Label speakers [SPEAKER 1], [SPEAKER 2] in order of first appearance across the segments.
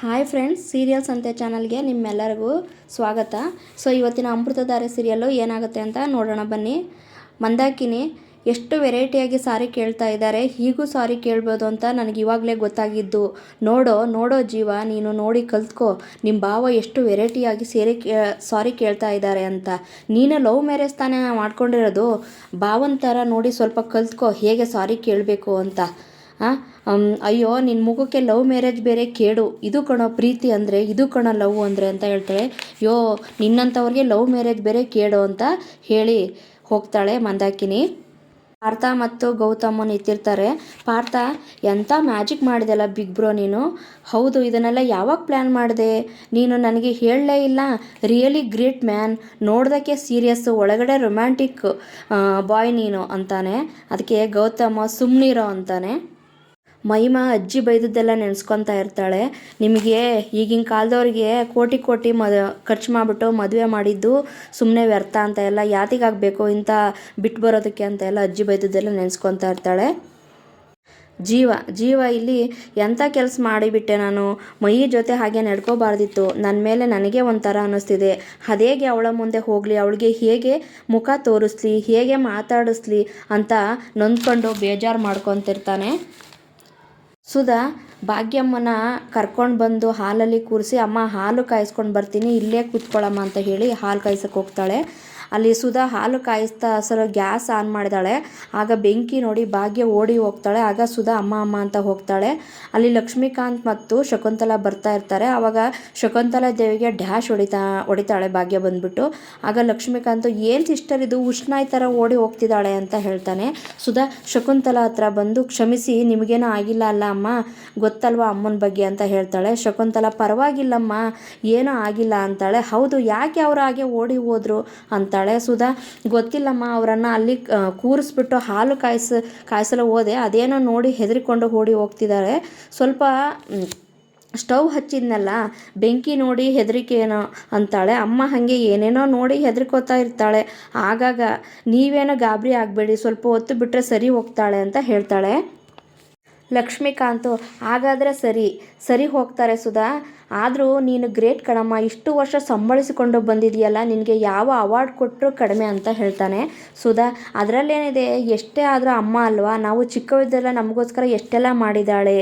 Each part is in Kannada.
[SPEAKER 1] ಹಾಯ್ ಫ್ರೆಂಡ್ಸ್ ಸೀರಿಯಲ್ಸ್ ಅಂತೆ ಚಾನಲ್ಗೆ ನಿಮ್ಮೆಲ್ಲರಿಗೂ ಸ್ವಾಗತ. ಸೊ, ಇವತ್ತಿನ ಅಮೃತಧಾರೆ ಸೀರಿಯಲ್ಲು ಏನಾಗುತ್ತೆ ಅಂತ ನೋಡೋಣ ಬನ್ನಿ. ಮಂದಾಕಿನಿ ಎಷ್ಟು ವೆರೈಟಿಯಾಗಿ ಸಾರಿ ಕೇಳ್ತಾ ಇದ್ದಾರೆ, ಹೀಗೂ ಸಾರಿ ಕೇಳ್ಬೋದು ಅಂತ ನನಗೆ ಇವಾಗಲೇ ಗೊತ್ತಾಗಿದ್ದು. ನೋಡೋ ನೋಡೋ ಜೀವ, ನೀನು ನೋಡಿ ಕಲ್ತ್ಕೋ ನಿಮ್ಮ ಭಾವ ಎಷ್ಟು ವೆರೈಟಿಯಾಗಿ ಸೇರಿ ಕೇ, ಸಾರಿ ಕೇಳ್ತಾ ಇದ್ದಾರೆ ಅಂತ. ನೀನು ಲವ್ ಮ್ಯಾರೇಜ್ ತಾನೇ ಮಾಡ್ಕೊಂಡಿರೋದು ಭಾವನ ಥರ ನೋಡಿ ಸ್ವಲ್ಪ ಕಲ್ತ್ಕೋ, ಹೇಗೆ ಸಾರಿ ಕೇಳಬೇಕು ಅಂತ. ಅಯ್ಯೋ ನಿನ್ನ ಮುಖಕ್ಕೆ ಲವ್ ಮ್ಯಾರೇಜ್ ಬೇರೆ ಕೇಡು. ಇದು ಕಣೋ ಪ್ರೀತಿ ಅಂದರೆ, ಇದು ಕಣೋ ಲವ್ ಅಂದರೆ ಅಂತ ಹೇಳ್ತಾಳೆ. ಯೋ ನಿನ್ನಂಥವ್ರಿಗೆ ಲವ್ ಮ್ಯಾರೇಜ್ ಬೇರೆ ಕೇಡು ಅಂತ ಹೇಳಿ ಹೋಗ್ತಾಳೆ ಮಂದಾಕಿನಿ. ಪಾರ್ಥ ಮತ್ತು ಗೌತಮ್ ಇತ್ತಿರ್ತಾರೆ ಪಾರ್ಥ ಎಂಥ ಮ್ಯಾಜಿಕ್ ಮಾಡಿದೆಲ್ಲ ಬಿಗ್ ಬ್ರೋ ನೀನು? ಹೌದು, ಇದನ್ನೆಲ್ಲ ಯಾವಾಗ ಪ್ಲ್ಯಾನ್ ಮಾಡಿದೆ? ನೀನು ನನಗೆ ಹೇಳಲೇ ಇಲ್ಲ. ರಿಯಲಿ ಗ್ರೇಟ್ ಮ್ಯಾನ್ ನೋಡ್ದಕ್ಕೆ ಸೀರಿಯಸ್ಸು ಒಳಗಡೆ ರೊಮ್ಯಾಂಟಿಕ್ ಬಾಯ್ ನೀನು ಅಂತಾನೆ. ಅದಕ್ಕೆ ಗೌತಮ ಸುಮ್ಮನಿರೋ ಅಂತಾನೆ. ಮಹಿಮಾ ಅಜ್ಜಿ ಬೈದದ್ದೆಲ್ಲ ನೆನೆಸ್ಕೊತಾ ಇರ್ತಾಳೆ. ನಿಮಗೆ ಈಗಿನ ಕಾಲದವ್ರಿಗೆ ಕೋಟಿ ಕೋಟಿ ಮದ ಖರ್ಚು ಮಾಡಿಬಿಟ್ಟು ಮದುವೆ ಮಾಡಿದ್ದು ಸುಮ್ಮನೆ ವ್ಯರ್ಥ ಅಂತ ಎಲ್ಲ ಯಾತಿಗಾಗಬೇಕು ಇಂಥ ಬಿಟ್ಟು ಬರೋದಕ್ಕೆ ಅಂತ ಎಲ್ಲ ಅಜ್ಜಿ ಬೈದದ್ದೆಲ್ಲ ನೆನೆಸ್ಕೊತಾ ಇರ್ತಾಳೆ. ಜೀವ ಜೀವ ಇಲ್ಲಿ ಎಂಥ ಕೆಲಸ ಮಾಡಿಬಿಟ್ಟೆ ನಾನು. ಮೈ ಜೊತೆ ಹಾಗೆ ನಡ್ಕೋಬಾರ್ದಿತ್ತು. ನನ್ನ ಮೇಲೆ ನನಗೆ ಒಂಥರ ಅನ್ನಿಸ್ತಿದೆ. ಅದೇಗೆ ಅವಳ ಮುಂದೆ ಹೋಗಲಿ, ಅವಳಿಗೆ ಹೇಗೆ ಮುಖ ತೋರಿಸ್ಲಿ, ಹೇಗೆ ಮಾತಾಡಿಸ್ಲಿ ಅಂತ ನೊಂದ್ಕೊಂಡು ಬೇಜಾರು ಮಾಡ್ಕೊತಿರ್ತಾನೆ. ಸುಧಾ, ಭಾಗ್ಯಮ್ಮನ ಕರ್ಕೊಂಡು ಬಂದು ಹಾಲಲ್ಲಿ ಕೂರಿಸಿ, ಅಮ್ಮ, ಹಾಲು ಕಾಯಿಸ್ಕೊಂಡು ಬರ್ತೀನಿ, ಇಲ್ಲೇ ಕೂತ್ಕೊಳ್ಳಮ್ಮ ಅಂತ ಹೇಳಿ ಹಾಲು ಕಾಯ್ಸಕ್ಕೆ ಹೋಗ್ತಾಳೆ. ಅಲ್ಲಿ ಸುಧಾ ಹಾಲು ಕಾಯಿಸ್ತಾ ಅಸಲು ಗ್ಯಾಸ್ ಆನ್ ಮಾಡಿದಾಳೆ. ಆಗ ಬೆಂಕಿ ನೋಡಿ ಭಾಗ್ಯ ಓಡಿ ಹೋಗ್ತಾಳೆ. ಆಗ ಸುಧಾ ಅಮ್ಮ ಅಮ್ಮ ಅಂತ ಹೋಗ್ತಾಳೆ. ಅಲ್ಲಿ ಲಕ್ಷ್ಮೀಕಾಂತ್ ಮತ್ತು ಶಕುಂತಲಾ ಬರ್ತಾ ಇರ್ತಾರೆ. ಆವಾಗ ಶಕುಂತಲಾ ದೇವಿಗೆ ಡ್ಯಾಶ್ ಹೊಡಿತಾ, ಹೊಡಿತಾಳೆ ಭಾಗ್ಯ ಬಂದ್ಬಿಟ್ಟು. ಆಗ ಲಕ್ಷ್ಮೀಕಾಂತ್, ಏನು ಸಿಸ್ಟರ್ ಇದು? ಉಷ್ಣಾಯ್ ಥರ ಓಡಿ ಹೋಗ್ತಿದ್ದಾಳೆ ಅಂತ ಹೇಳ್ತಾನೆ. ಸುಧಾ ಶಕುಂತಲಾ ಹತ್ರ ಬಂದು, ಕ್ಷಮಿಸಿ, ನಿಮಗೇನೋ ಆಗಿಲ್ಲ ಅಲ್ಲ ಅಮ್ಮ. ಗೊತ್ತಲ್ವಾ ಅಮ್ಮನ ಬಗ್ಗೆ? ಅಂತ ಹೇಳ್ತಾಳೆ. ಶಕುಂತಲಾ, ಪರವಾಗಿಲ್ಲಮ್ಮ. ಏನೂ ಆಗಿಲ್ಲ ಅಂತಾಳೆ. ಹೌದು, ಯಾಕೆ ಅವ್ರ ಹಾಗೆ ಓಡಿ ಹೋದ್ರು? ಅಂತಾಳೆ. ಸುಧಾ, ಗೊತ್ತಿಲ್ಲಮ್ಮ, ಅವರನ್ನು ಅಲ್ಲಿ ಕೂರಿಸ್ಬಿಟ್ಟು ಹಾಲು ಕಾಯಿಸ, ಕಾಯಿಸಲು ಹೋದೆ. ಅದೇನೋ ನೋಡಿ ಹೆದರಿಕೊಂಡು ಓಡಿ ಹೋಗ್ತಿದ್ದಾರೆ. ಸ್ವಲ್ಪ ಸ್ಟವ್ ಹಚ್ಚಿದ್ನಲ್ಲ, ಬೆಂಕಿ ನೋಡಿ ಹೆದರಿಕೆ ಏನೋ ಅಂತಾಳೆ. ಅಮ್ಮ ಹಾಗೆ ಏನೇನೋ ನೋಡಿ ಹೆದರ್ಕೋತಾ ಇರ್ತಾಳೆ. ಆಗಾಗ ನೀವೇನೋ ಗಾಬರಿ ಆಗಬೇಡಿ, ಸ್ವಲ್ಪ ಹೊತ್ತು ಬಿಟ್ಟರೆ ಸರಿ ಹೋಗ್ತಾಳೆ, ಅಂತ ಹೇಳ್ತಾಳೆ. ಲಕ್ಷ್ಮೀಕಾಂತು, ಹಾಗಾದರೆ ಸರಿ ಸರಿ ಹೋಗ್ತಾರೆ ಸುಧಾ. ಆದರೂ ನೀನು ಗ್ರೇಟ್ ಕಣಮ್ಮ, ಇಷ್ಟು ವರ್ಷ ಸಂಬಳಿಸಿಕೊಂಡು ಬಂದಿದೆಯಲ್ಲ, ನಿನಗೆ ಯಾವ ಅವಾರ್ಡ್ ಕೊಟ್ಟರು ಕಡಿಮೆ ಅಂತ ಹೇಳ್ತಾನೆ ಸುಧಾ. ಅದರಲ್ಲೇನಿದೆ, ಎಷ್ಟೇ ಆದರೂ ಅಮ್ಮ ಅಲ್ವಾ? ನಾವು ಚಿಕ್ಕವಿದ್ದೆಲ್ಲ ನಮಗೋಸ್ಕರ ಎಷ್ಟೆಲ್ಲ ಮಾಡಿದ್ದಾಳೆ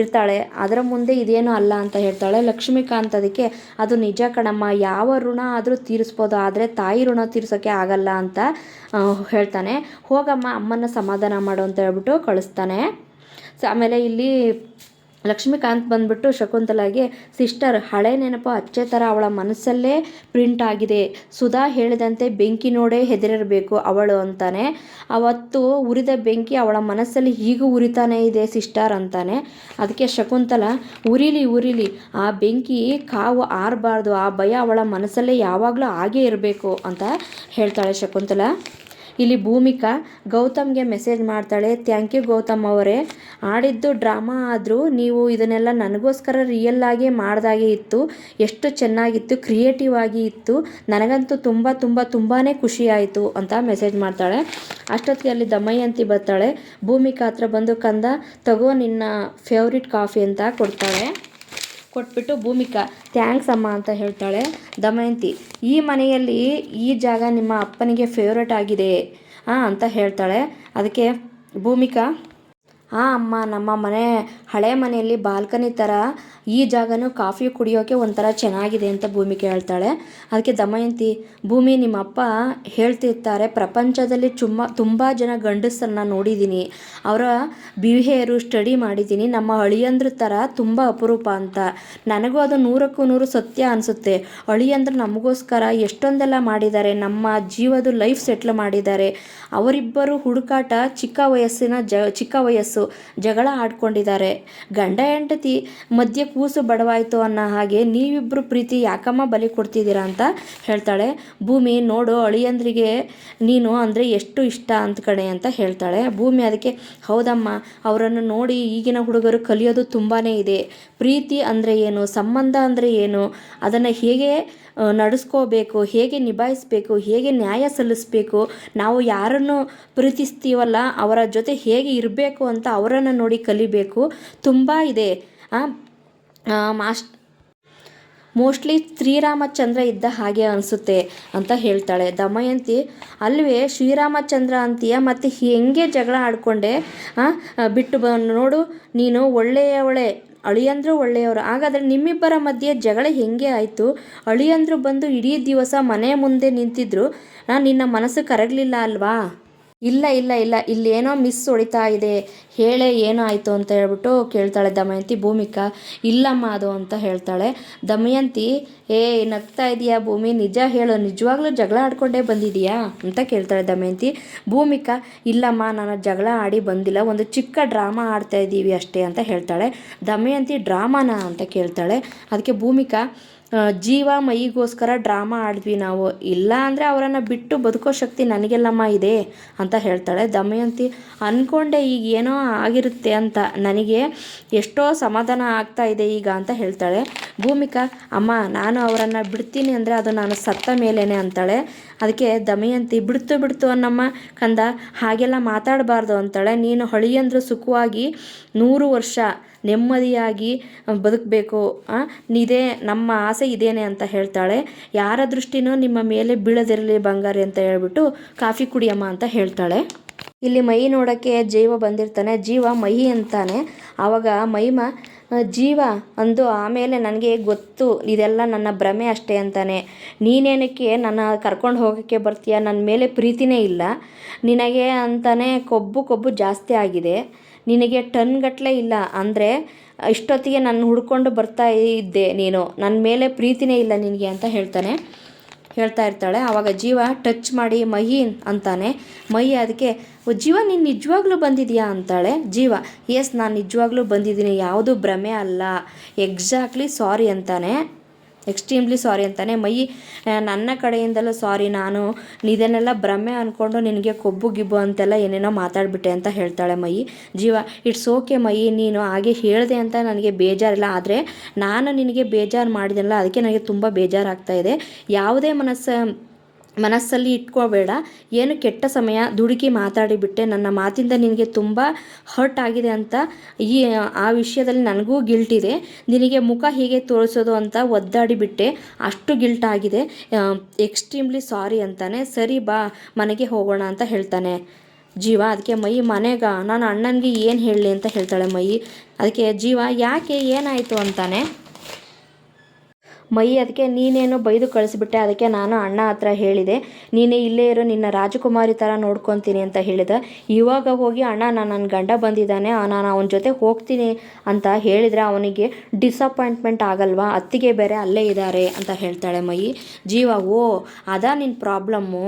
[SPEAKER 1] ಇರ್ತಾಳೆ. ಅದರ ಮುಂದೆ ಇದೇನು ಅಲ್ಲ ಅಂತ ಹೇಳ್ತಾಳೆ ಲಕ್ಷ್ಮೀಕಾಂತ್ ಅದಕ್ಕೆ. ಅದು ನಿಜ ಕಣಮ್ಮ, ಯಾವ ಋಣ ಆದರೂ ತೀರಿಸ್ಬೋದು, ಆದರೆ ತಾಯಿ ಋಣ ತೀರಿಸೋಕ್ಕೆ ಆಗಲ್ಲ ಅಂತ ಹೇಳ್ತಾನೆ. ಹೋಗಮ್ಮ ಅಮ್ಮನ ಸಮಾಧಾನ ಮಾಡು ಅಂತ ಹೇಳ್ಬಿಟ್ಟು ಕಳಿಸ್ತಾನೆ. ಆಮೇಲೆ ಇಲ್ಲಿ ಲಕ್ಷ್ಮೀಕಾಂತ್ ಬಂದ್ಬಿಟ್ಟು ಶಕುಂತಲಾಗೆ ಸಿಸ್ಟರ್ ಹಳೆ ನೆನಪು ಅಚ್ಚೆ ಥರ ಅವಳ ಮನಸ್ಸಲ್ಲೇ ಪ್ರಿಂಟ್ ಆಗಿದೆ. ಸುಧಾ ಹೇಳಿದಂತೆ ಬೆಂಕಿ ನೋಡೇ ಹೆದರಿರಬೇಕು ಅವಳು ಅಂತಾನೆ. ಅವತ್ತು ಉರಿದ ಬೆಂಕಿ ಅವಳ ಮನಸ್ಸಲ್ಲಿ ಹೀಗೂ ಉರಿತಾನೇ ಇದೆ ಸಿಸ್ಟರ್ ಅಂತಾನೆ. ಅದಕ್ಕೆ ಶಕುಂತಲ, ಉರಿಲಿ ಉರಿಲಿ, ಆ ಬೆಂಕಿ ಕಾವು ಆರಬಾರ್ದು. ಆ ಭಯ ಅವಳ ಮನಸ್ಸಲ್ಲೇ ಯಾವಾಗಲೂ ಹಾಗೇ ಇರಬೇಕು, ಅಂತ ಹೇಳ್ತಾಳೆ ಶಕುಂತಲ. ಇಲ್ಲಿ ಭೂಮಿಕಾ ಗೌತಮ್ಗೆ ಮೆಸೇಜ್ ಮಾಡ್ತಾಳೆ. ಥ್ಯಾಂಕ್ ಯು ಗೌತಮ್ ಅವರೇ. ಆಡಿದ್ದು ಡ್ರಾಮಾ ಆದರೂ ನೀವು ಇದನ್ನೆಲ್ಲ ನನಗೋಸ್ಕರ ರಿಯಲ್ ಆಗಿ ಮಾಡ್ದಾಗೆ ಇತ್ತು. ಎಷ್ಟು ಚೆನ್ನಾಗಿತ್ತು ಕ್ರಿಯೇಟಿವ್ ಆಗಿ ಇತ್ತು. ನನಗಂತೂ ತುಂಬ ತುಂಬ ತುಂಬಾ ಖುಷಿ ಆಯಿತು ಅಂತ ಮೆಸೇಜ್ ಮಾಡ್ತಾಳೆ. ಅಷ್ಟೊತ್ತಿಗೆ ಅಲ್ಲಿ ದಮಯಂತಿ ಬರ್ತಾಳೆ. ಭೂಮಿಕಾ ಹತ್ರ ಬಂದು ಕಂದ, ತಗೋ ನಿನ್ನ ಫೇವ್ರಿಟ್ ಕಾಫಿ ಅಂತ ಕೊಡ್ತಾಳೆ. ಕೊಟ್ಬಿಟ್ಟು ಭೂಮಿಕಾ, ಥ್ಯಾಂಕ್ಸ್ ಅಮ್ಮ ಅಂತ ಹೇಳ್ತಾಳೆ ದಮಯಂತಿ. ಈ ಮನೆಯಲ್ಲಿ ಈ ಜಾಗ ನಿಮ್ಮ ಅಪ್ಪನಿಗೆ ಫೇವ್ರೇಟ್ ಆಗಿದೆ ಹಾಂ ಅಂತ ಹೇಳ್ತಾಳೆ. ಅದಕ್ಕೆ ಭೂಮಿಕಾ ಹಾಂ ಅಮ್ಮ, ನಮ್ಮ ಮನೆ ಹಳೆ ಮನೆಯಲ್ಲಿ ಬಾಲ್ಕನಿ ಥರ ಈ ಜಾಗನೂ ಕಾಫಿ ಕುಡಿಯೋಕೆ ಒಂಥರ ಚೆನ್ನಾಗಿದೆ ಅಂತ ಭೂಮಿ ಕೇಳ್ತಾಳೆ. ಅದಕ್ಕೆ ದಮಯಂತಿ, ಭೂಮಿ ನಿಮ್ಮ ಅಪ್ಪ ಹೇಳ್ತಿರ್ತಾರೆ, ಪ್ರಪಂಚದಲ್ಲಿ ಚುಮ್ಮ, ತುಂಬ ಜನ ಗಂಡಸರನ್ನ ನೋಡಿದ್ದೀನಿ ಅವರ ಬಿಹೇರು ಸ್ಟಡಿ ಮಾಡಿದ್ದೀನಿ ನಮ್ಮ ಅಳಿಯಂದ್ರ ಥರ ತುಂಬ ಅಪರೂಪ ಅಂತ. ನನಗೂ ಅದು ನೂರಕ್ಕೂ ನೂರು ಸತ್ಯ ಅನಿಸುತ್ತೆ. ಅಳಿಯಂದ್ರೆ ನಮಗೋಸ್ಕರ ಎಷ್ಟೊಂದೆಲ್ಲ ಮಾಡಿದ್ದಾರೆ, ನಮ್ಮ ಜೀವದ ಲೈಫ್ ಸೆಟ್ಲ್ ಮಾಡಿದ್ದಾರೆ. ಅವರಿಬ್ಬರು ಹುಡುಕಾಟ ಚಿಕ್ಕ ವಯಸ್ಸಿನ ಜ, ಚಿಕ್ಕ ವಯಸ್ಸು ಜಗಳ ಆಡ್ಕೊಂಡಿದ್ದಾರೆ. ಗಂಡ, ಹೆಂಡತಿ ಮಧ್ಯೆ ಕೂಸು ಬಡವಾಯಿತು ಅನ್ನೋ ಹಾಗೆ ನೀವಿಬ್ಬರು ಪ್ರೀತಿ ಯಾಕಮ್ಮ ಬಲಿ ಕೊಡ್ತಿದ್ದೀರಾ ಅಂತ ಹೇಳ್ತಾಳೆ. ಭೂಮಿ, ನೋಡು, ಅಳಿಯಂದ್ರಿಗೆ ನೀನು ಅಂದರೆ ಎಷ್ಟು ಇಷ್ಟ ಅಂತ ಕಣೆ ಅಂತ ಹೇಳ್ತಾಳೆ. ಭೂಮಿ ಅದಕ್ಕೆ, ಹೌದಮ್ಮ, ಅವರನ್ನು ನೋಡಿ ಈಗಿನ ಹುಡುಗರು ಕಲಿಯೋದು ತುಂಬಾ ಇದೆ. ಪ್ರೀತಿ ಅಂದರೆ ಏನು? ಸಂಬಂಧ ಅಂದರೆ ಏನು? ಅದನ್ನು ಹೇಗೆ ನಡೆಸ್ಕೋಬೇಕು? ಹೇಗೆ ನಿಭಾಯಿಸಬೇಕು? ಹೇಗೆ ನ್ಯಾಯ ಸಲ್ಲಿಸಬೇಕು? ನಾವು ಯಾರನ್ನು ಪ್ರೀತಿಸ್ತೀವಲ್ಲ, ಅವರ ಜೊತೆ ಹೇಗೆ ಇರಬೇಕು ಅಂತ ಅವರನ್ನು ನೋಡಿ ಕಲಿಬೇಕು. ತುಂಬ ಇದೆ. ಮಾಸ್ಟ್ ಮೋಸ್ಟ್ಲಿ ಶ್ರೀರಾಮಚಂದ್ರ ಇದ್ದ ಹಾಗೆ ಅನಿಸುತ್ತೆ ಅಂತ ಹೇಳ್ತಾಳೆ. ದಮಯಂತಿ, ಅಲ್ವೇ, ಶ್ರೀರಾಮಚಂದ್ರ ಅಂತೀಯ? ಮತ್ತು ಹೆಂಗೆ ಜಗಳ ಆಡಿಕೊಂಡೆ? ಬಿಟ್ಟು ಬ ನೋಡು, ನೀನು ಒಳ್ಳೆಯವಳೆ, ಅಳಿಯಂದ್ರು ಒಳ್ಳೆಯವರು. ಹಾಗಾದರೆ ನಿಮ್ಮಿಬ್ಬರ ಮಧ್ಯೆ ಜಗಳ ಹೆಂಗೆ ಆಯಿತು? ಅಳಿಯಂದ್ರು ಬಂದು ಇಡೀ ದಿವಸ ಮನೆ ಮುಂದೆ ನಿಂತಿದ್ರು. ನಾನು ನಿನ್ನ ಮನಸ್ಸು ಕರಗಲಿಲ್ಲ ಅಲ್ವಾ? ಇಲ್ಲ ಇಲ್ಲ ಇಲ್ಲ ಇಲ್ಲೇನೋ ಮಿಸ್ ಹೊಡಿತಾ ಇದೆ, ಹೇಳೆ ಏನೋ ಆಯಿತು ಅಂತ ಹೇಳ್ಬಿಟ್ಟು ಕೇಳ್ತಾಳೆ ದಮಯಂತಿ, ಭೂಮಿಕಾ, ಇಲ್ಲಮ್ಮ ಅದು ಅಂತ ಹೇಳ್ತಾಳೆ. ದಮಯಂತಿ, ಏ, ನಗ್ತಾ ಇದೆಯಾ ಭೂಮಿ, ನಿಜ ಹೇಳು, ನಿಜವಾಗ್ಲೂ ಜಗಳ ಆಡ್ಕೊಂಡೇ ಬಂದಿದೆಯಾ ಅಂತ ಕೇಳ್ತಾಳೆ ದಮಯಂತಿ. ಭೂಮಿಕಾ, ಇಲ್ಲಮ್ಮ ನಾನು ಜಗಳ ಆಡಿ ಬಂದಿಲ್ಲ, ಒಂದು ಚಿಕ್ಕ ಡ್ರಾಮಾ ಆಡ್ತಾ ಇದ್ದೀವಿ ಅಷ್ಟೇ ಅಂತ ಹೇಳ್ತಾಳೆ. ದಮಯಂತಿ, ಡ್ರಾಮಾನ ಅಂತ ಕೇಳ್ತಾಳೆ. ಅದಕ್ಕೆ ಭೂಮಿಕಾ ಜೀವ ಮೈಗೋಸ್ಕರ ಡ್ರಾಮಾ ಆಡಿದ್ವಿ ನಾವು. ಇಲ್ಲ ಅಂದರೆ ಅವರನ್ನು ಬಿಟ್ಟು ಬದುಕೋ ಶಕ್ತಿ ನನಗೆಲ್ಲಮ್ಮ ಇದೆ ಅಂತ ಹೇಳ್ತಾಳೆ ದಮಯಂತಿ. ಅಂದ್ಕೊಂಡೆ ಈಗ ಏನೋ ಆಗಿರುತ್ತೆ ಅಂತ. ನನಗೆ ಎಷ್ಟೋ ಸಮಾಧಾನ ಆಗ್ತಾ ಇದೆ ಈಗ ಅಂತ ಹೇಳ್ತಾಳೆ. ಭೂಮಿಕಾ, ಅಮ್ಮ, ನಾನು ಅವರನ್ನು ಬಿಡ್ತೀನಿ ಅಂದರೆ ಅದು ನಾನು ಸತ್ತ ಮೇಲೇನೆ ಅಂತಾಳೆ. ಅದಕ್ಕೆ ದಮಯಂತಿ, ಬಿಡ್ತು ಬಿಡ್ತು ಅನ್ನಮ್ಮ, ಕಂದ, ಹಾಗೆಲ್ಲ ಮಾತಾಡಬಾರ್ದು ಅಂತಾಳೆ. ನೀನು ಹೊಳಿಯಂದ್ರು ಸುಖವಾಗಿ ನೂರು ವರ್ಷ ನೆಮ್ಮದಿಯಾಗಿ ಬದುಕಬೇಕು. ಇದೇ ನಮ್ಮ ಆಸೆ ಇದೇನೆ ಅಂತ ಹೇಳ್ತಾಳೆ. ಯಾರ ದೃಷ್ಟಿನೂ ನಿಮ್ಮ ಮೇಲೆ ಬೀಳದಿರಲಿ ಬಂಗಾರಿ ಅಂತ ಹೇಳ್ಬಿಟ್ಟು ಕಾಫಿ ಕುಡಿಯಮ್ಮ ಅಂತ ಹೇಳ್ತಾಳೆ. ಇಲ್ಲಿ ಮೈ ನೋಡೋಕ್ಕೆ ಜೀವ ಬಂದಿರ್ತಾನೆ. ಜೀವ ಮಹಿ ಅಂತಾನೆ. ಆವಾಗ ಮಹಿಮ ಜೀವ ಅಂದು ಆಮೇಲೆ ನನಗೆ ಗೊತ್ತು. ಇದೆಲ್ಲ ನನ್ನ ಭ್ರಮೆ ಅಷ್ಟೇ ಅಂತಾನೆ. ನೀನೇನಕ್ಕೆ ನನ್ನ ಕರ್ಕೊಂಡು ಹೋಗೋಕ್ಕೆ ಬರ್ತೀಯ? ನನ್ನ ಮೇಲೆ ಪ್ರೀತಿನೇ ಇಲ್ಲ. ನಿನಗೆ ಅಂತಾನೆ ಕೊಬ್ಬು ಕೊಬ್ಬು ಜಾಸ್ತಿ ಆಗಿದೆ. ನಿನಗೆ ಟನ್ಗಟ್ಟಲೆ ಇಲ್ಲ. ಅಂದರೆ, ಇಷ್ಟೊತ್ತಿಗೆ ನಾನು ಹುಡ್ಕೊಂಡು ಬರ್ತಾ ಇದ್ದೆ ನೀನು. ನನ್ನ ಮೇಲೆ ಪ್ರೀತಿನೇ ಇಲ್ಲ ನಿನಗೆ ಅಂತ ಹೇಳ್ತಾನೆ. ಹೇಳ್ತಾ ಇರ್ತಾಳೆ. ಆವಾಗ ಜೀವ ಟಚ್ ಮಾಡಿ, ಮಹಿ ಅಂತಾನೆ. ಮಹಿ ಅದಕ್ಕೆ ಜೀವ, ನೀನು ನಿಜವಾಗ್ಲೂ ಬಂದಿದೆಯಾ ಅಂತಾಳೆ. ಜೀವ ಎಸ್ ನಾನು ನಿಜವಾಗ್ಲೂ ಬಂದಿದ್ದೀನಿ. ಯಾವುದು ಭ್ರಮೆ ಅಲ್ಲ. ಎಕ್ಸಾಕ್ಟ್ಲಿ ಸಾರಿ ಅಂತಾನೆ. ಎಕ್ಸ್ಟ್ರೀಮ್ಲಿ ಸಾರಿ ಅಂತಾನೆ. ಮೈ ನನ್ನ ಕಡೆಯಿಂದಲೂ ಸಾರಿ ನಾನು. ಇದನ್ನೆಲ್ಲ ಭ್ರಮೆ ಅಂದ್ಕೊಂಡು ನಿನಗೆ ಕೊಬ್ಬು ಗಿಬ್ಬು ಅಂತೆಲ್ಲ ಏನೇನೋ ಮಾತಾಡಿಬಿಟ್ಟೆ ಅಂತ ಹೇಳ್ತಾಳೆ ಮೈ ಜೀವ ಇಟ್ಸ್ ಓಕೆ ಮೈ ನೀನು ಹಾಗೆ ಹೇಳಿದೆ ಅಂತ ನನಗೆ ಬೇಜಾರಿಲ್ಲ. ಆದರೆ ನಾನು ನಿನಗೆ ಬೇಜಾರು ಮಾಡಿದೆನಲ್ಲ, ಅದಕ್ಕೆ ನನಗೆ ತುಂಬ ಬೇಜಾರಾಗ್ತಾ ಇದೆ. ಯಾವುದೇ ಮನಸ್ಸು ಮನಸ್ಸಲ್ಲಿ ಇಟ್ಕೋಬೇಡ. ಏನು ಕೆಟ್ಟ ಸಮಯ ದುಡುಕಿ ಮಾತಾಡಿಬಿಟ್ಟೆ ನನ್ನ ಮಾತಿಂದ ನಿನಗೆ ತುಂಬ ಹರ್ಟ್ ಆಗಿದೆ ಅಂತ ಈ, ಆ ವಿಷಯದಲ್ಲಿ ನನಗೂ ಗಿಲ್ಟ್ ಇದೆ. ನಿನಗೆ ಮುಖ ಹೀಗೆ ತೋರಿಸೋದು ಅಂತ ಒದ್ದಾಡಿಬಿಟ್ಟೆ ಅಷ್ಟು ಗಿಲ್ಟ್ ಆಗಿದೆ. ಎಕ್ಸ್ಟ್ರೀಮ್ಲಿ ಸಾರಿ ಅಂತಾನೆ. ಸರಿ ಬಾ, ಮನೆಗೆ ಹೋಗೋಣ ಅಂತ ಹೇಳ್ತಾನೆ. ಜೀವ, ಅದಕ್ಕೆ ಮೈ ಮನೆಗ ನಾನು ಅಣ್ಣನಿಗೆ ಏನು ಹೇಳಲಿ ಅಂತ ಹೇಳ್ತಾಳೆ ಮೈ. ಅದಕ್ಕೆ ಜೀವ, ಯಾಕೆ ಏನಾಯಿತು ಅಂತಾನೆ. ಮೈ ಅದಕ್ಕೆ ನೀನೇನು ಬೈದು ಕಳಿಸ್ಬಿಟ್ಟೆ, ಅದಕ್ಕೆ ನಾನು ಅಣ್ಣ ಹತ್ರ ಹೇಳಿದೆ, ನೀನೇ ಇಲ್ಲೇ ಇರೋ, ನಿನ್ನ ರಾಜಕುಮಾರಿ ಥರ ನೋಡ್ಕೊತೀನಿ ಅಂತ ಹೇಳಿದೆ. ಇವಾಗ ಹೋಗಿ ಅಣ್ಣ ನಾನು ನನ್ನ ಗಂಡ ಬಂದಿದ್ದಾನೆ ನಾನು ಅವನ ಜೊತೆ ಹೋಗ್ತೀನಿ ಅಂತ ಹೇಳಿದರೆ ಅವನಿಗೆ ಡಿಸಪಾಯಿಂಟ್ಮೆಂಟ್ ಆಗಲ್ವಾ? ಅತ್ತಿಗೆ ಬೇರೆ ಅಲ್ಲೇ ಇದ್ದಾರೆ ಅಂತ ಹೇಳ್ತಾಳೆ ಮೈ. ಜೀವ, ಓ, ಅದಾ ನಿನ್ನ ಪ್ರಾಬ್ಲಮ್ಮು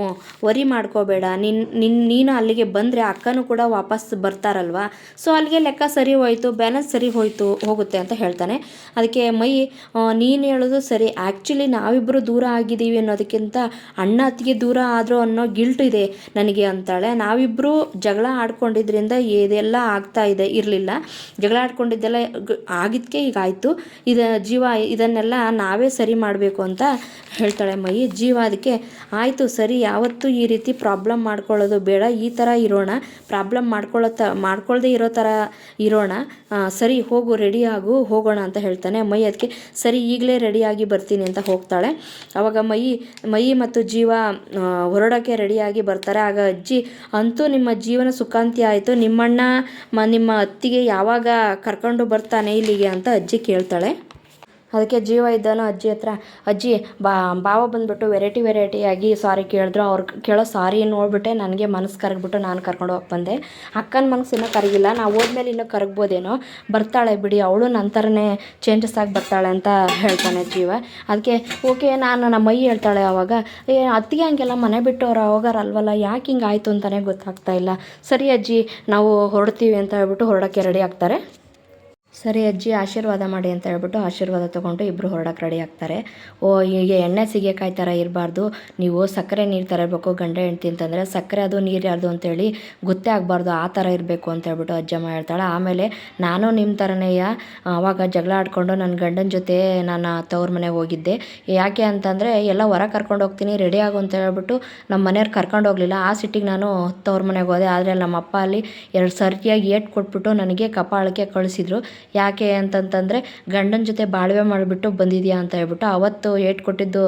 [SPEAKER 1] ವರಿ ಮಾಡ್ಕೋಬೇಡ. ನಿನ್ನ ನಿನ್ನ ನೀನು ಅಲ್ಲಿಗೆ ಬಂದರೆ ಅಕ್ಕನೂ ಕೂಡ ವಾಪಸ್ ಬರ್ತಾರಲ್ವ? ಸೊ ಅಲ್ಲಿಗೆ ಲೆಕ್ಕ ಸರಿ ಹೋಯಿತು ಬ್ಯಾಲೆನ್ಸ್ ಸರಿ ಹೋಯಿತು, ಹೋಗುತ್ತೆ ಅಂತ ಹೇಳ್ತಾನೆ. ಅದಕ್ಕೆ ಮೈ ನೀನು ಹೇಳೋದು ಸರಿ. ಆ್ಯಕ್ಚುಲಿ ನಾವಿಬ್ಬರು ದೂರ ಆಗಿದ್ದೀವಿ ಅನ್ನೋದಕ್ಕಿಂತ ಅಣ್ಣ ಅತ್ತಿಗೆ ದೂರ ಆದರೂ ಅನ್ನೋ ಗಿಲ್ಟ್ ಇದೆ ನನಗೆ ಅಂತಾಳೆ. ನಾವಿಬ್ಬರು ಜಗಳ ಆಡ್ಕೊಂಡಿದ್ರಿಂದ ಇದೆಲ್ಲ ಆಗ್ತಾ ಇದೆ, ಇರಲಿಲ್ಲ. ಜಗಳ ಆಡ್ಕೊಂಡಿದ್ದೆಲ್ಲ ಆಗಿದ್ದಕ್ಕೆ ಈಗ ಆಯಿತು. ಇದು ಜೀವ, ಇದನ್ನೆಲ್ಲ ನಾವೇ ಸರಿ ಮಾಡಬೇಕು ಅಂತ ಹೇಳ್ತಾಳೆ ಮೈ ಜೀವ ಅದಕ್ಕೆ, ಆಯಿತು ಸರಿ, ಯಾವತ್ತೂ ಈ ರೀತಿ ಪ್ರಾಬ್ಲಮ್ ಮಾಡ್ಕೊಳ್ಳೋದು ಬೇಡ, ಈ ಥರ ಇರೋಣ. ಪ್ರಾಬ್ಲಮ್ ಮಾಡ್ಕೊಳ್ಳೋ ತ ಮಾಡ್ಕೊಳ್ಳದೆ ಇರೋ ಥರ ಇರೋಣ. ಸರಿ, ಹೋಗು ರೆಡಿ ಆಗು, ಹೋಗೋಣ, ಅಂತ ಹೇಳ್ತಾನೆ ಮೈ ಅದಕ್ಕೆ, ಸರಿ, ಈಗಲೇ ರೆಡಿಯಾಗಿ ಬರ್ತೀನಿ ಅಂತ ಹೋಗ್ತಾಳೆ. ಅವಾಗ ಮೈ ಮೈ ಮತ್ತು ಜೀವ ಹೊರಡೋಕ್ಕೆ ರೆಡಿಯಾಗಿ ಬರ್ತಾರೆ. ಆಗ ಅಜ್ಜಿ, ಅಂತೂ ನಿಮ್ಮ ಜೀವನ ಸುಖಾಂತಿ ಆಯಿತು. ನಿಮ್ಮಣ್ಣ ಮ, ನಿಮ್ಮ ಅತ್ತಿಗೆ ಯಾವಾಗ ಕರ್ಕೊಂಡು ಬರ್ತಾನೆ ಇಲ್ಲಿಗೆ? ಅಂತ ಅಜ್ಜಿ ಕೇಳ್ತಾಳೆ. ಅದಕ್ಕೆ ಜೀವ ಇದ್ದಾನೋ ಅಜ್ಜಿ ಹತ್ರ, ಅಜ್ಜಿ, ಬಾ, ಬಾವ ಬಂದುಬಿಟ್ಟು ವೆರೈಟಿ ವೆರೈಟಿಯಾಗಿ ಸಾರಿ ಕೇಳಿದ್ರು, ಅವ್ರು ಕೇಳೋ ಸಾರಿ ನೋಡಿಬಿಟ್ಟೆ, ನನಗೆ ಮನಸ್ಸು ಕರಗ್ಬಿಟ್ಟು ನಾನು ಕರ್ಕೊಂಡು ಹೋಗಿ ಬಂದೆ. ಅಕ್ಕನ ಮನಸ್ಸು ಇನ್ನೂ ಕರಗಿಲ್ಲ, ನಾವು ಹೋದ್ಮೇಲೆ ಇನ್ನೂ ಕರಗ್ಬೋದೇನೋ, ಬರ್ತಾಳೆ ಬಿಡಿ, ಅವಳು ನನ್ನ ಥರನೇ ಚೇಂಜಸ್ ಆಗಿ ಬರ್ತಾಳೆ ಅಂತ ಹೇಳ್ತಾನೆ ಜೀವ ಅದಕ್ಕೆ, ಓಕೆ, ನಾನು ನಮ್ಮ ಮೈ ಹೇಳ್ತಾಳೆ ಅವಾಗ, ಏ, ಅತ್ತಿಗೆ ಹಂಗೆಲ್ಲ ಮನೆ ಬಿಟ್ಟು ಅವ್ರು ಹೋಗಾರಲ್ವಲ್ಲ ಯಾಕೆ ಹಿಂಗೆ ಆಯಿತು ಅಂತಲೇ ಗೊತ್ತಾಗ್ತಾ ಇಲ್ಲ. ಸರಿ ಅಜ್ಜಿ, ನಾವು ಹೊರಡ್ತೀವಿ ಅಂತ ಹೇಳ್ಬಿಟ್ಟು ಹೊರಡೋಕ್ಕೆ ರೆಡಿ ಆಗ್ತಾರೆ. ಸರಿ ಅಜ್ಜಿ, ಆಶೀರ್ವಾದ ಮಾಡಿ ಅಂತ ಹೇಳ್ಬಿಟ್ಟು ಆಶೀರ್ವಾದ ತೊಗೊಂಡು ಇಬ್ಬರು ಹೊರಡಕ್ಕೆ ರೆಡಿ ಆಗ್ತಾರೆ. ಓ ಈಗ ಎಣ್ಣೆ ಸಿಗೇಕಾಯಿ ಥರ ಇರಬಾರ್ದು. ನೀವು ಸಕ್ಕರೆ ನೀರು ಇರಬೇಕು, ಗಂಡ ಹೆಂಡ್ತಿ ಅಂತಂದರೆ ಸಕ್ಕರೆ ಅದು, ನೀರು ಯಾರ್ದು ಅಂತೇಳಿ ಗೊತ್ತೇ ಆಗಬಾರ್ದು, ಆ ಥರ ಇರಬೇಕು ಅಂತ ಹೇಳ್ಬಿಟ್ಟು ಅಜ್ಜಮ್ಮ ಹೇಳ್ತಾಳೆ. ಆಮೇಲೆ ನಾನು ನಿಮ್ಮ ಥರನೇ ಆವಾಗ ಜಗಳ ಆಡ್ಕೊಂಡು ನನ್ನ ಗಂಡನ ಜೊತೆ ನಾನು ತವ್ರ ಮನೆಗೆ ಹೋಗಿದ್ದೆ. ಯಾಕೆ ಅಂತಂದರೆ ಎಲ್ಲ ಹೊರ ಕರ್ಕೊಂಡು ಹೋಗ್ತೀನಿ ರೆಡಿ ಆಗು ಅಂತ ಹೇಳ್ಬಿಟ್ಟು ನಮ್ಮ ಮನೆಯವ್ರು ಕರ್ಕೊಂಡು ಹೋಗಲಿಲ್ಲ. ಆ ಸಿಟ್ಟಿಗೆ ನಾನು ತವ್ರ ಮನೆಗೆ ಹೋದೆ. ಆದರೆ ನಮ್ಮ ಅಪ್ಪ ಅಲ್ಲಿ ಎರಡು ಸರಿಯಾಗಿ ಏಟ್ ಕೊಟ್ಬಿಟ್ಟು ನನಗೆ ಕಪಾಳಕ್ಕೆ ಕಳಿಸಿದ್ರು. ಯಾಕೆ ಅಂತಂತಂದರೆ ಗಂಡನ ಜೊತೆ ಬಾಳ್ವೆ ಮಾಡಿಬಿಟ್ಟು ಬಂದಿದ್ಯಾ ಅಂತ ಹೇಳ್ಬಿಟ್ಟು ಅವತ್ತು ಏಟ್ ಕೊಟ್ಟಿದ್ದು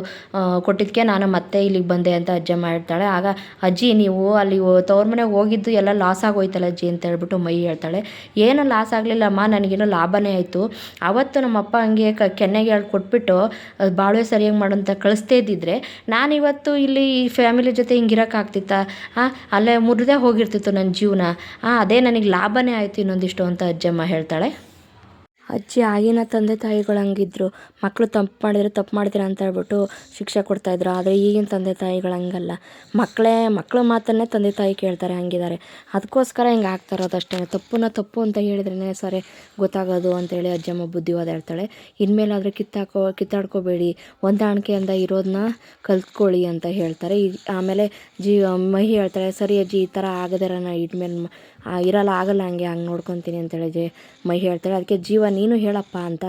[SPEAKER 1] ಕೊಟ್ಟಿದ್ದಕ್ಕೆ ನಾನು ಮತ್ತೆ ಇಲ್ಲಿಗೆ ಬಂದೆ ಅಂತ ಅಜ್ಜ ಹೇಳ್ತಾಳೆ ಆಗ ಅಜ್ಜಿ ನೀವು ಅಲ್ಲಿ ತವ್ರ ಮನೆಗೆ ಹೋಗಿದ್ದು ಎಲ್ಲ ಲಾಸ್ ಆಗೋಯ್ತಲ್ಲ ಅಜ್ಜಿ ಅಂತ ಹೇಳ್ಬಿಟ್ಟು ಮೈ ಹೇಳ್ತಾಳೆ. ಏನು ಲಾಸ್ ಆಗಲಿಲ್ಲಮ್ಮ, ನನಗೇನೋ ಲಾಭನೇ ಆಯಿತು. ಅವತ್ತು ನಮ್ಮಪ್ಪ ಹಂಗೆ ಕ, ಕೆನ್ನೆಗೆ ಹೇಳಿ ಕೊಟ್ಬಿಟ್ಟು ಬಾಳ್ವೆ ಸರಿಯಾಗಿ ಮಾಡೋಂಥ ಕಳಿಸ್ತೇ ಇದ್ದಿದ್ರೆ ನಾನಿವತ್ತು ಇಲ್ಲಿ ಫ್ಯಾಮಿಲಿ ಜೊತೆ ಹಿಂಗಿರೋಕ್ಕಾಗ್ತಿತ್ತಾ ಹಾಂ ಅಲ್ಲೇ ಮುರಿದೇ ಹೋಗಿರ್ತಿತ್ತು ನನ್ನ ಜೀವನ. ಹಾಂ ಅದೇ ನನಗೆ ಲಾಭನೇ ಆಯಿತು ಇನ್ನೊಂದಿಷ್ಟು ಅಂತ ಅಜ್ಜಮ್ಮ ಹೇಳ್ತಾಳೆ. ಅಜ್ಜಿ ಆಗಿನ ತಂದೆ ತಾಯಿಗಳು ಹಂಗಿದ್ರು. ಮಕ್ಕಳು ತಪ್ಪು ಮಾಡಿದರೆ ತಪ್ಪು ಮಾಡ್ತೀರ ಅಂತ ಹೇಳ್ಬಿಟ್ಟು ಶಿಕ್ಷೆ ಕೊಡ್ತಾಯಿದ್ರು ಆದರೆ ಈಗಿನ ತಂದೆ ತಾಯಿಗಳು ಹಂಗಲ್ಲ. ಮಕ್ಕಳೇ ಮಕ್ಕಳ ಮಾತನ್ನೇ ತಂದೆ ತಾಯಿ ಕೇಳ್ತಾರೆ ಹಂಗಿದ್ದಾರೆ. ಅದಕ್ಕೋಸ್ಕರ ಹಿಂಗೆ ಆಗ್ತಾ ಇರೋದು ಅಷ್ಟೇ. ತಪ್ಪನ್ನ ತಪ್ಪು ಅಂತ ಹೇಳಿದ್ರೇ ಸರಿ, ಗೊತ್ತಾಗೋದು ಅಂತೇಳಿ ಅಜ್ಜಮ್ಮ ಬುದ್ಧಿವಾದ ಹೇಳ್ತಾಳೆ. ಇನ್ಮೇಲಾದರೂ ಕಿತ್ತಾಕೋ, ಕಿತ್ತಾಡ್ಕೋಬೇಡಿ. ಹೊಂದಾಣಿಕೆಯಿಂದ ಇರೋದನ್ನ ಕಲ್ತ್ಕೊಳ್ಳಿ ಅಂತ ಹೇಳ್ತಾರೆ. ಆಮೇಲೆ ಜೀ, ಮಹಿ ಹೇಳ್ತಾಳೆ, ಸರಿ ಅಜ್ಜಿ, ಈ ಥರ ಆಗದಿರ ನಾ ಇನ್ಮೇಲೆ ಇರಲ್ಲ, ಆಗಲ್ಲ, ಹಂಗೆ ಹಂಗೆ ನೋಡ್ಕೊತೀನಿ ಅಂತೇಳಿ ಜೆ ಮೈ ಹೇಳ್ತಾಳೆ. ಅದಕ್ಕೆ ಜೀವ ನೀನು ಹೇಳಪ್ಪ ಅಂತ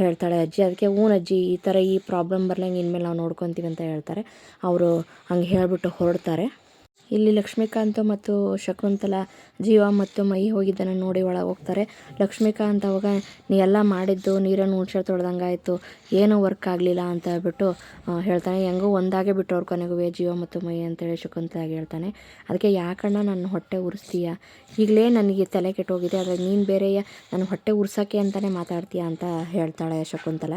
[SPEAKER 1] ಹೇಳ್ತಾಳೆ ಅಜ್ಜಿ. ಅದಕ್ಕೆ ಹ್ಞೂ ಅಜ್ಜಿ, ಈ ಥರ ಈ ಪ್ರಾಬ್ಲಮ್ ಬರ್ಲಂಗೆ ಇನ್ಮೇಲೆ ನಾವು ನೋಡ್ಕೊತೀವಿ ಅಂತ ಹೇಳ್ತಾರೆ. ಅವರು ಹಂಗೆ ಹೇಳಿಬಿಟ್ಟು ಹೊರಡ್ತಾರೆ. ಇಲ್ಲಿ ಲಕ್ಷ್ಮೀಕಾಂತ ಮತ್ತು ಶಕುಂತಲ ಜೀವ ಮತ್ತು ಮೈ ಹೋಗಿದ್ದನ್ನು ನೋಡಿ ಒಳಗೆ ಹೋಗ್ತಾರೆ ಲಕ್ಷ್ಮೀಕಾಂತ್ ಅವಾಗ, ನೀ ಎಲ್ಲ ಮಾಡಿದ್ದು ನೀರನ್ನು ಹುಣ್ಸೆ ತೊಳೆದಂಗೆ ಆಯಿತು ಏನೂ ವರ್ಕ್ ಆಗಲಿಲ್ಲ ಅಂತ ಹೇಳ್ಬಿಟ್ಟು ಹೇಳ್ತಾನೆ. ಹೆಂಗೋ ಒಂದಾಗೆ ಬಿಟ್ಟು ಅವ್ರ ಕೊನೆಗೂ ಜೀವ ಮತ್ತು ಮೈ ಅಂತೇಳಿ ಶಕುಂತಲಾಗಿ ಹೇಳ್ತಾನೆ. ಅದಕ್ಕೆ ಯಾಕಣ್ಣ ನನ್ನ ಹೊಟ್ಟೆ ಉರಿಸ್ತೀಯ? ಈಗಲೇ ನನಗೆ ತಲೆ ಕೆಟ್ಟೋಗಿದೆ, ಆದರೆ ನೀನು ಬೇರೆಯ ನನ್ನ ಹೊಟ್ಟೆ ಉರ್ಸೋಕ್ಕೆ ಅಂತಲೇ ಮಾತಾಡ್ತೀಯ ಅಂತ ಹೇಳ್ತಾಳೆ ಶಕುಂತಲ.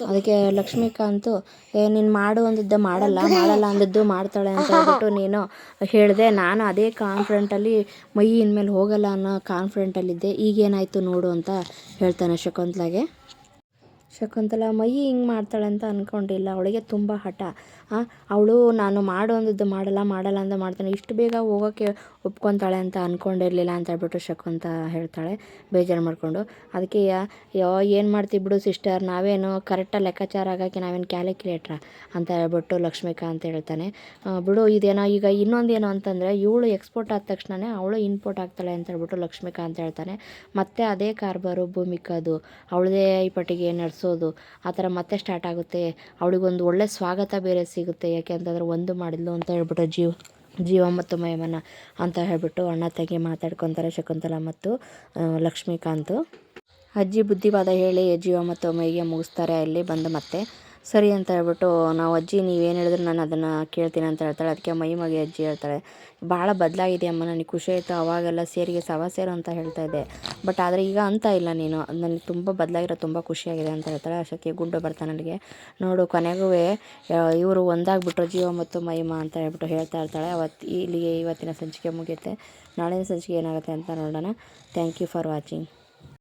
[SPEAKER 1] ಅದಕ್ಕೆ ಲಕ್ಷ್ಮೀಕಾಂತು, ಏ, ನೀನು ಮಾಡು ಅಂದಿದ್ದ ಮಾಡಲ್ಲ ಮಾಡಲ್ಲ ಅಂದಿದ್ದು ಮಾಡ್ತಾಳೆ ಅಂತ ಹೇಳ್ಬಿಟ್ಟು ನೀನು ಹೇಳಿದೆ. ನಾನು ಅದೇ ಕಾನ್ಫಿಡೆಂಟಲ್ಲಿ ಮೈ ಇನ್ಮೇಲೆ ಹೋಗಲ್ಲ ಅನ್ನೋ ಕಾನ್ಫಿಡೆಂಟಲ್ಲಿದ್ದೆ ಈಗೇನಾಯಿತು ನೋಡು ಅಂತ ಹೇಳ್ತಾನೆ ಶಕುಂತಲಾಗೆ. ಶಕುಂತಲ, ಮೈ ಹಿಂಗೆ ಮಾಡ್ತಾಳೆ ಅಂತ ಅಂದ್ಕೊಂಡಿಲ್ಲ ಅವಳಿಗೆ ತುಂಬ ಹಠ. ಅವಳು ನಾನು ಮಾಡು ಅಂದದ್ದು ಮಾಡಲ್ಲ ಮಾಡಲ್ಲ ಅಂತ ಮಾಡ್ತಾನೆ. ಇಷ್ಟು ಬೇಗ ಹೋಗೋಕ್ಕೆ ಒಪ್ಕೊತಾಳೆ ಅಂತ ಅಂದ್ಕೊಂಡಿರಲಿಲ್ಲ ಅಂತ ಹೇಳ್ಬಿಟ್ಟು ಶಕುಂತ ಹೇಳ್ತಾಳೆ, ಬೇಜಾರು ಮಾಡಿಕೊಂಡು. ಅದಕ್ಕೆ, ಯೋ ಏನು ಮಾಡ್ತೀವಿ ಬಿಡು ಸಿಸ್ಟರ್ ನಾವೇನು ಕರೆಕ್ಟಾಗಿ ಲೆಕ್ಕಾಚಾರ ಆಗೋಕ್ಕೆ ನಾವೇನು ಕ್ಯಾಲ್ಕುಲೇಟ್ರಾ ಅಂತ ಹೇಳ್ಬಿಟ್ಟು ಲಕ್ಷ್ಮೀಕಾಂತ್ ಹೇಳ್ತಾನೆ. ಬಿಡು, ಇದೇನೋ ಈಗ ಇನ್ನೊಂದೇನು ಅಂತಂದರೆ, ಇವಳು ಎಕ್ಸ್ಪೋರ್ಟ್ ಆದ ತಕ್ಷಣ ಅವಳು ಇನ್ಪೋರ್ಟ್ ಆಗ್ತಾಳೆ ಅಂತ ಹೇಳ್ಬಿಟ್ಟು ಲಕ್ಷ್ಮೀಕಾಂತ್ ಹೇಳ್ತಾನೆ. ಮತ್ತೆ ಅದೇ ಕಾರ್ಬಾರು ಭೂಮಿಕಾದು, ಅವಳದೇ ಈ ಪಟ್ಟಿಗೆ ನಡೆಸೋದು ಆ ಥರ ಮತ್ತೆ ಸ್ಟಾರ್ಟ್ ಆಗುತ್ತೆ. ಅವಳಿಗೊಂದು ಒಳ್ಳೆ ಸ್ವಾಗತ ಬೇರೆ ಸಿಗುತ್ತೆ. ಯಾಕೆ ಅಂತಂದರೆ ಒಂದು ಮಾಡಿದ್ಲು ಅಂತ ಹೇಳ್ಬಿಟ್ಟು ಜೀವ ಜೀವ ಮತ್ತು ಮಯಮನ ಅಂತ ಹೇಳ್ಬಿಟ್ಟು ಅಣ್ಣ ತಂಗಿ ಮಾತಾಡ್ಕೊತಾರೆ ಶಕುಂತಲ ಮತ್ತು ಲಕ್ಷ್ಮೀಕಾಂತ್. ಅಜ್ಜಿ ಬುದ್ಧಿವಾದ ಹೇಳಿ ಜೀವ ಮತ್ತು ಮೈಗೆ ಮುಗಿಸ್ತಾರೆ. ಅಲ್ಲಿ ಬಂದು ಮತ್ತೆ ಸರಿ ಅಂತ ಹೇಳ್ಬಿಟ್ಟು ನಾವು, ಅಜ್ಜಿ ನೀವು ಏನು ಹೇಳಿದ್ರು ನಾನು ಅದನ್ನು ಕೇಳ್ತೀನಿ ಅಂತ ಹೇಳ್ತಾಳೆ. ಅದಕ್ಕೆ ಮೈ ಮಗಿ ಅಜ್ಜಿ ಹೇಳ್ತಾಳೆ ಭಾಳ ಬದಲಾಗಿದೆ ಅಮ್ಮ, ನನಗೆ ಖುಷಿ ಆಯಿತು, ಅವಾಗೆಲ್ಲ ಸೇರಿಗೆ ಸವ ಸೇರು ಅಂತ ಹೇಳ್ತಾ ಇದ್ದೆ. ಬಟ್ ಆದರೆ ಈಗ ಅಂತ ಇಲ್ಲ ನೀನು. ನನಗೆ ತುಂಬ ಬದಲಾಗಿರೋ ತುಂಬ ಖುಷಿಯಾಗಿದೆ ಅಂತ ಹೇಳ್ತಾಳೆ ಅಷ್ಟಕ್ಕೆ ಗುಂಡು ಬರ್ತಾನೆ ನನಗೆ. ನೋಡು, ಕೊನೆಗೂ ಇವರು ಒಂದಾಗ್ಬಿಟ್ರು, ಜೀವ ಮತ್ತು ಮಹಿಮಾ ಅಂತ ಹೇಳ್ಬಿಟ್ಟು ಹೇಳ್ತಾ ಇರ್ತಾಳೆ. ಅವತ್ತು ಇಲ್ಲಿಗೆ ಇವತ್ತಿನ ಸಂಚಿಕೆ ಮುಗಿಯುತ್ತೆ. ನಾಳಿನ ಸಂಚಿಕೆ ಏನಾಗುತ್ತೆ ಅಂತ ನೋಡೋಣ. Thank you for watching